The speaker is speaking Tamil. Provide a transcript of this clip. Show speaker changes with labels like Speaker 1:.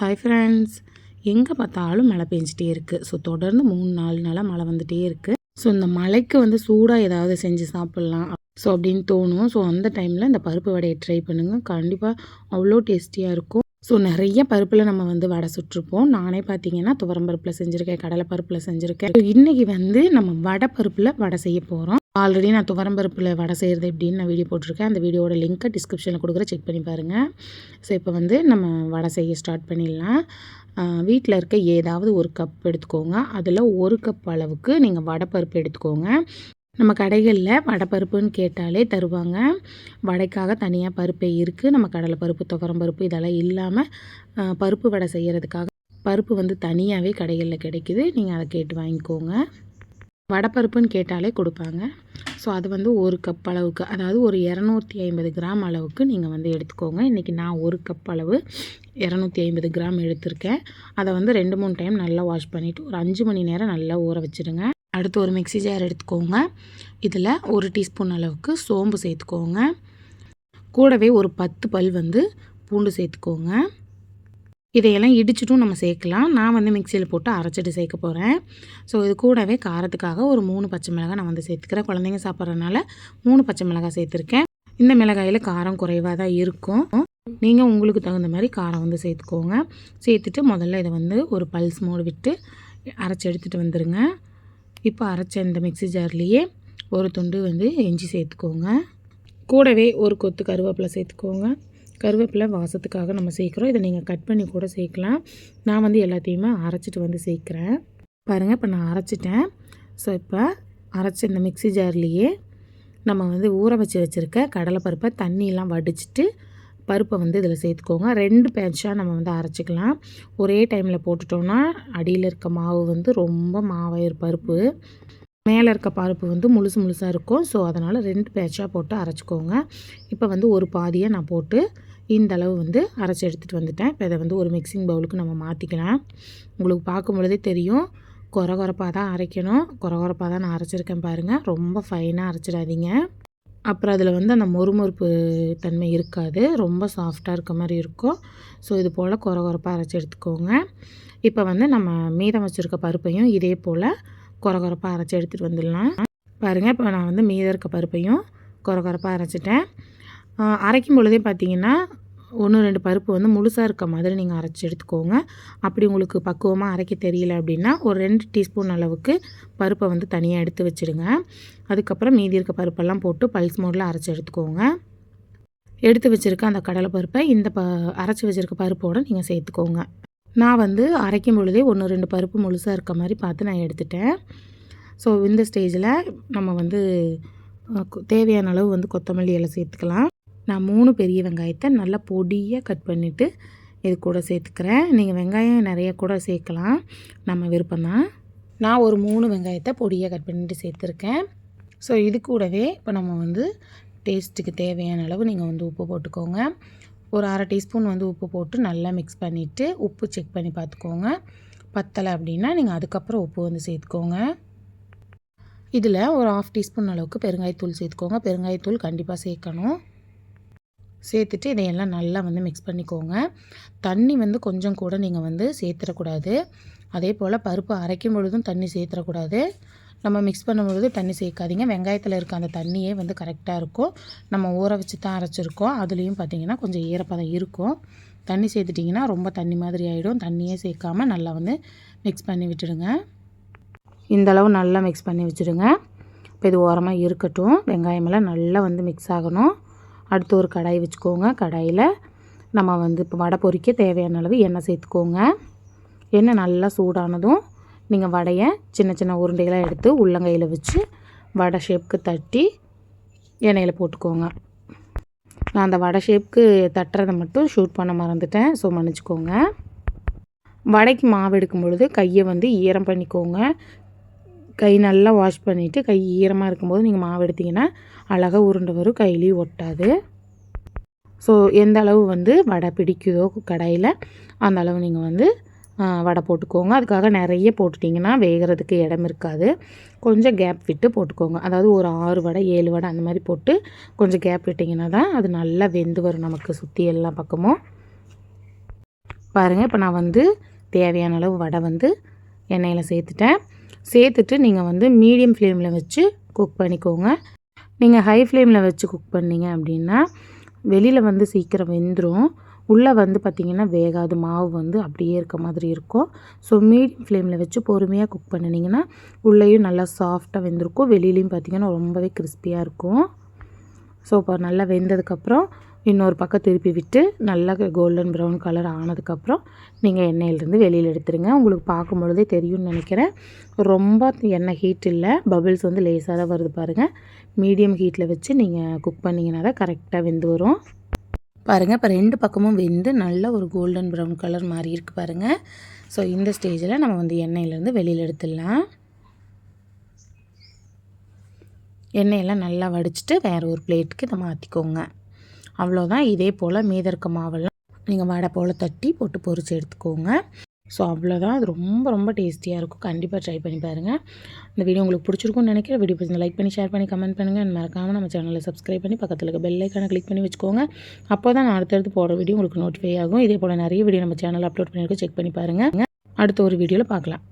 Speaker 1: ஹாய் ஃப்ரெண்ட்ஸ் எங்கே பார்த்தாலும் மழை பெஞ்சிட்டே இருக்குது ஸோ தொடர்ந்து மூணு நாலு நாளாக மழை வந்துகிட்டே இருக்குது ஸோ இந்த மழைக்கு வந்து சூடாக ஏதாவது செஞ்சு சாப்பிட்லாம். ஸோ அப்படின்னு தோணும். ஸோ அந்த டைமில் இந்த பருப்பு வடையை ட்ரை பண்ணுங்கள் கண்டிப்பாக அவ்வளோ டேஸ்டியாக இருக்கும். ஸோ நிறைய பருப்பில் நம்ம வந்து வடை சுட்டிருப்போம். நானே பார்த்தீங்கன்னா துவரம் பருப்பில் செஞ்சுருக்கேன் கடலை பருப்பில் செஞ்சுருக்கேன். இன்றைக்கி வந்து நம்ம வடை பருப்பில் வடை செய்ய போகிறோம் ஆல்ரெடி நான் துவரம் பருப்பில் வடை செய்கிறது எப்படின்னு நான் வீடியோ போட்டிருக்கேன். அந்த வீடியோட லிங்க்கை டிஸ்கிரிப்ஷனில் கொடுக்குற செக் பண்ணி பாருங்கள் ஸோ இப்போ வந்து நம்ம வடை செய்ய ஸ்டார்ட் பண்ணிடலாம். வீட்டில் இருக்க ஏதாவது ஒரு கப் எடுத்துக்கோங்க. அதில் ஒரு கப் அளவுக்கு நீங்கள் வடைப்பருப்பு எடுத்துக்கோங்க. நம்ம கடைகளில் வடைப்பருப்புன்னு கேட்டாலே தருவாங்க. வடைக்காக தனியாக பருப்பே இருக்குது நம்ம கடலை பருப்பு துவரம் பருப்பு இதெல்லாம் இல்லாமல் பருப்பு வடை செய்கிறதுக்காக பருப்பு வந்து தனியாகவே கடைகளில் கிடைக்குது. நீங்கள் அதை கேட்டு வாங்கிக்கோங்க. வடைப்பருப்புன்னு கேட்டாலே கொடுப்பாங்க. ஸோ அது வந்து ஒரு கப் அளவுக்கு அதாவது ஒரு இரநூத்தி ஐம்பது கிராம் அளவுக்கு நீங்கள் வந்து எடுத்துக்கோங்க. இன்றைக்கி நான் ஒரு கப் அளவு இரநூத்தி ஐம்பது கிராம் எடுத்திருக்கேன். அதை வந்து ரெண்டு மூணு டைம் நல்லா வாஷ் பண்ணிவிட்டு ஒரு அஞ்சு மணி நேரம் நல்லா ஊற வச்சுடுங்க. அடுத்து ஒரு மிக்சி ஜார் எடுத்துக்கோங்க. இதில் ஒரு டீஸ்பூன் அளவுக்கு சோம்பு சேர்த்துக்கோங்க. கூடவே ஒரு பத்து பல் வந்து பூண்டு சேர்த்துக்கோங்க. இதையெல்லாம் இடிச்சிட்டும் நம்ம சேர்க்கலாம். நான் வந்து மிக்சியில் போட்டு அரைச்சிட்டு சேர்க்க போகிறேன் ஸோ இது கூடவே காரத்துக்காக ஒரு மூணு பச்சை மிளகாய் நான் வந்து சேர்த்துக்கிறேன். குழந்தைங்க சாப்பிட்றதுனால மூணு பச்சை மிளகாய் சேர்த்துருக்கேன். இந்த மிளகாயில் காரம் குறைவாக தான் இருக்கும். நீங்கள் உங்களுக்கு தகுந்த மாதிரி காரம் வந்து சேர்த்துக்கோங்க. சேர்த்துட்டு முதல்ல இதை வந்து ஒரு பல்ஸ் மூடு விட்டு அரைச்சி எடுத்துகிட்டு வந்துடுங்க இப்போ அரைச்ச இந்த மிக்சி ஜார்லேயே ஒரு துண்டு வந்து இஞ்சி சேர்த்துக்கோங்க. கூடவே ஒரு கொத்து கருவேப்பிலை சேர்த்துக்கோங்க. கருவேப்பிலை வாசத்துக்காக நம்ம சேர்க்குறோம். இதை நீங்கள் கட் பண்ணி கூட சேர்க்கலாம். நான் வந்து எல்லாத்தையுமே அரைச்சிட்டு வந்து சேர்க்குறேன். பாருங்கள் இப்போ நான் அரைச்சிட்டேன். ஸோ இப்போ அரைச்ச இந்த மிக்சி ஜார்லேயே நம்ம வந்து ஊற வச்சு வச்சுருக்க கடலைப்பருப்பை தண்ணியெலாம் வடிச்சிட்டு பருப்பை வந்து இதில் சேர்த்துக்கோங்க. ரெண்டு பேட்சாக நம்ம வந்து அரைச்சிக்கலாம். ஒரே டைமில் போட்டுட்டோன்னா அடியில் இருக்க மாவு வந்து ரொம்ப மாவாயிரு பருப்பு. மேலே இருக்க பருப்பு வந்து முழுசு முழுசாக இருக்கும். ஸோ அதனால் ரெண்டு பேட்சாக போட்டு அரைச்சிக்கோங்க. இப்போ வந்து ஒரு பாதியை நான் போட்டு இந்த அளவு வந்து அரைச்சி எடுத்துகிட்டு வந்துட்டேன். இப்போ இதை வந்து ஒரு மிக்சிங் பவுலுக்கு நம்ம மாற்றிக்கலாம் உங்களுக்கு பார்க்கும் பொழுதே தெரியும். குறை குறைப்பாக தான் அரைக்கணும். குறை குறைப்பாக தான் நான் அரைச்சிருக்கேன் பாருங்கள் ரொம்ப ஃபைனாக அரைச்சிடாதீங்க. அப்புறம் அதில் வந்து அந்த மொறுமொறுப்பு தன்மை இருக்காது. ரொம்ப சாஃப்டாக இருக்க மாதிரி இருக்கும். ஸோ இது போல் குறை குறைப்பாக அரைச்சி எடுத்துக்கோங்க. இப்போ வந்து நம்ம மீதம் வச்சுருக்க பருப்பையும் இதே போல் குறை அரைச்சி எடுத்துகிட்டு வந்துடலாம். பாருங்கள் இப்போ நான் வந்து மீதம் இருக்க பருப்பையும் குறை அரைச்சிட்டேன். அரைக்கும் பொழுதே பார்த்தீங்கன்னா ஒன்று ரெண்டு பருப்பு வந்து முழுசாக இருக்க மாதிரி நீங்கள் அரைச்சி எடுத்துக்கோங்க. அப்படி உங்களுக்கு பக்குவமாக அரைக்க தெரியல அப்படின்னா ஒரு ரெண்டு டீஸ்பூன் அளவுக்கு பருப்பை வந்து தனியாக எடுத்து வச்சுடுங்க. அதுக்கப்புறம் மீதி இருக்க பருப்பெல்லாம் போட்டு பல்ஸ் மோடில் அரைச்சி எடுத்துக்கோங்க. எடுத்து வச்சுருக்க அந்த கடலை பருப்பை இந்த ப அரைச்சி வச்சுருக்க பருப்போடு நீங்கள் சேர்த்துக்கோங்க. நான் வந்து அரைக்கும் பொழுதே ஒன்று ரெண்டு பருப்பு முழுசாக இருக்க மாதிரி பார்த்து நான் எடுத்துட்டேன். ஸோ இந்த ஸ்டேஜில் நம்ம வந்து தேவையான அளவு வந்து கொத்தமல்லி இலை சேர்த்துக்கலாம். நான் மூணு பெரிய வெங்காயத்தை நல்லா பொடியாக கட் பண்ணிவிட்டு இது கூட சேர்த்துக்கிறேன். நீங்கள் வெங்காயம் நிறைய கூட சேர்க்கலாம். நம்ம விருப்பம்தான் நான் ஒரு மூணு வெங்காயத்தை பொடியாக கட் பண்ணிட்டு சேர்த்துருக்கேன். ஸோ இது கூடவே இப்போ நம்ம வந்து டேஸ்ட்டுக்கு தேவையான அளவு நீங்கள் வந்து உப்பு போட்டுக்கோங்க. ஒரு அரை டீஸ்பூன் வந்து உப்பு போட்டு நல்லா மிக்ஸ் பண்ணிவிட்டு உப்பு செக் பண்ணி பார்த்துக்கோங்க. பத்தலை அப்படின்னா நீங்கள் அதுக்கப்புறம் உப்பு வந்து சேர்த்துக்கோங்க. இதில் ஒரு ஆஃப் டீஸ்பூன் அளவுக்கு பெருங்காயத்தூள் சேர்த்துக்கோங்க. பெருங்காயத்தூள் கண்டிப்பாக சேர்க்கணும். சேர்த்துட்டு இதையெல்லாம் நல்லா வந்து மிக்ஸ் பண்ணிக்கோங்க. தண்ணி வந்து கொஞ்சம் கூட நீங்கள் வந்து சேர்த்துடக்கூடாது. அதே போல் பருப்பு அரைக்கும் பொழுதும் தண்ணி சேர்த்துடக்கூடாது. நம்ம மிக்ஸ் பண்ணும்பொழுது தண்ணி சேர்க்காதீங்க. வெங்காயத்தில் இருக்க அந்த தண்ணியே வந்து கரெக்டாக இருக்கும். நம்ம ஊற வச்சு தான் அரைச்சிருக்கோம். அதுலேயும் பார்த்திங்கன்னா கொஞ்சம் ஈரப்பதம் இருக்கும். தண்ணி சேர்த்துட்டிங்கன்னா ரொம்ப தண்ணி மாதிரி ஆகிடும் தண்ணியே சேர்க்காமல் நல்லா வந்து மிக்ஸ் பண்ணி விட்டுடுங்க. இந்தளவு நல்லா மிக்ஸ் பண்ணி வச்சுடுங்க. இப்போ இது ஓரமாக இருக்கட்டும். வெங்காயமெல்லாம் நல்லா வந்து மிக்ஸ் ஆகணும். அடுத்து ஒரு கடாய் வச்சுக்கோங்க. கடாயில் நம்ம வந்து இப்போ வடை பொறிக்க தேவையான அளவு எண்ணெய் சேர்த்துக்கோங்க. எண்ணெய் நல்லா சூடானதும் நீங்கள் வடையை சின்ன சின்ன உருண்டைகளாக எடுத்து உள்ளங்கையில் வச்சு வடை ஷேப்புக்கு தட்டி எண்ணெயில் போட்டுக்கோங்க. நான் அந்த வடை ஷேப்புக்கு தட்டுறதை மட்டும் ஷூட் பண்ண மறந்துட்டேன். ஸோ மன்னிச்சிக்கோங்க. வடைக்கு மாவு எடுக்கும் பொழுது கையை வந்து ஈரம் பண்ணிக்கோங்க. கை நல்லா வாஷ் பண்ணிவிட்டு கை ஈரமாக இருக்கும்போது நீங்கள் மாவு எடுத்திங்கன்னா அழகாக உருண்டை வரும் கையிலையும் ஒட்டாது. ஸோ எந்த அளவு வந்து வடை பிடிக்குதோ கடாயில் அந்த அளவு நீங்கள் வந்து வடை போட்டுக்கோங்க. அதுக்காக நிறைய போட்டுட்டிங்கன்னா வேகிறதுக்கு இடம் இருக்காது. கொஞ்சம் கேப் விட்டு போட்டுக்கோங்க. அதாவது ஒரு ஆறு வடை ஏழு வடை அந்த மாதிரி போட்டு கொஞ்சம் கேப் விட்டிங்கன்னா தான் அது நல்லா வெந்து வரும் நமக்கு சுற்றி எல்லா பக்கமும். பாருங்கள் இப்போ நான் வந்து தேவையான அளவு வடை வந்து எண்ணெயில் சேர்த்துட்டேன். சேர்த்துட்டு நீங்கள் வந்து மீடியம் ஃப்ளேமில் வச்சு குக் பண்ணிக்கோங்க. நீங்கள் ஹை ஃப்ளேமில் வச்சு குக் பண்ணீங்க அப்படின்னா வெளியில் வந்து சீக்கிரம் வெந்துடும் உள்ளே வந்து பார்த்திங்கன்னா வேகாது. மாவு வந்து அப்படியே இருக்க மாதிரி இருக்கும். ஸோ மீடியம் ஃப்ளேமில் வச்சு பொறுமையாக குக் பண்ணினீங்கன்னா உள்ளேயும் நல்லா சாஃப்டாக வெந்திருக்கும். வெளியிலையும் பார்த்திங்கன்னா ரொம்பவே கிறிஸ்பியாக இருக்கும். ஸோ இப்போ நல்லா வெந்ததுக்கப்புறம் இன்னொரு பக்கம் திருப்பி விட்டு நல்லா கோல்டன் ப்ரௌன் கலர் ஆனதுக்கப்புறம் நீங்கள் எண்ணெயிலேருந்து வெளியில் எடுத்துருங்க. உங்களுக்கு பார்க்கும் பொழுதே தெரியும்னு நினைக்கிறேன். ரொம்ப எண்ணெய் ஹீட் இல்லை. பபிள்ஸ் வந்து லேசாக தான் வருது பாருங்கள் மீடியம் ஹீட்டில் வச்சு நீங்கள் குக் பண்ணிங்கன்னா தான் கரெக்டாக வெந்து வரும். பாருங்கள் இப்போ ரெண்டு பக்கமும் வெந்து நல்ல ஒரு கோல்டன் ப்ரௌன் கலர் மாதிரி இருக்குது பாருங்கள் ஸோ இந்த ஸ்டேஜில் நம்ம வந்து எண்ணெயிலேருந்து வெளியில் எடுத்துடலாம். எண்ணெயெல்லாம் நல்லா வடிச்சிட்டு வேறு ஒரு பிளேட்டுக்கு இதை மாற்றிக்கோங்க அவ்வளோதான் இதே போல் மீத இருக்க மாவெல்லாம் நீங்கள் வடை போல் தட்டி போட்டு பொரித்து எடுத்துக்கோங்க. ஸோ அவ்வளோதான். அது ரொம்ப ரொம்ப டேஸ்டியாக இருக்கும். கண்டிப்பாக ட்ரை பண்ணி பாருங்கள் இந்த வீடியோ உங்களுக்கு பிடிச்சிருக்கும்னு நினைக்கிறேன். வீடியோ பிடிச்சி லைக் பண்ணி ஷேர் பண்ணி கமெண்ட் பண்ணுங்கள் மறக்காமல் நம்ம சேனலை சப்ஸ்கிரைப் பண்ணி பக்கத்தில் இருக்க பெல் ஐக்கானை கிளிக் பண்ணி வச்சுக்கோங்க. அப்போ தான் நான் அடுத்தடுத்து போடுற வீடியோ உங்களுக்கு நோட்டிஃபை ஆகும். இதே போல் நிறைய வீடியோ நம்ம சேனல் அப்லோட் பண்ணியிருக்கோம். செக் பண்ணி பாருங்கள் அடுத்த ஒரு வீடியோவில் பார்க்கலாம்.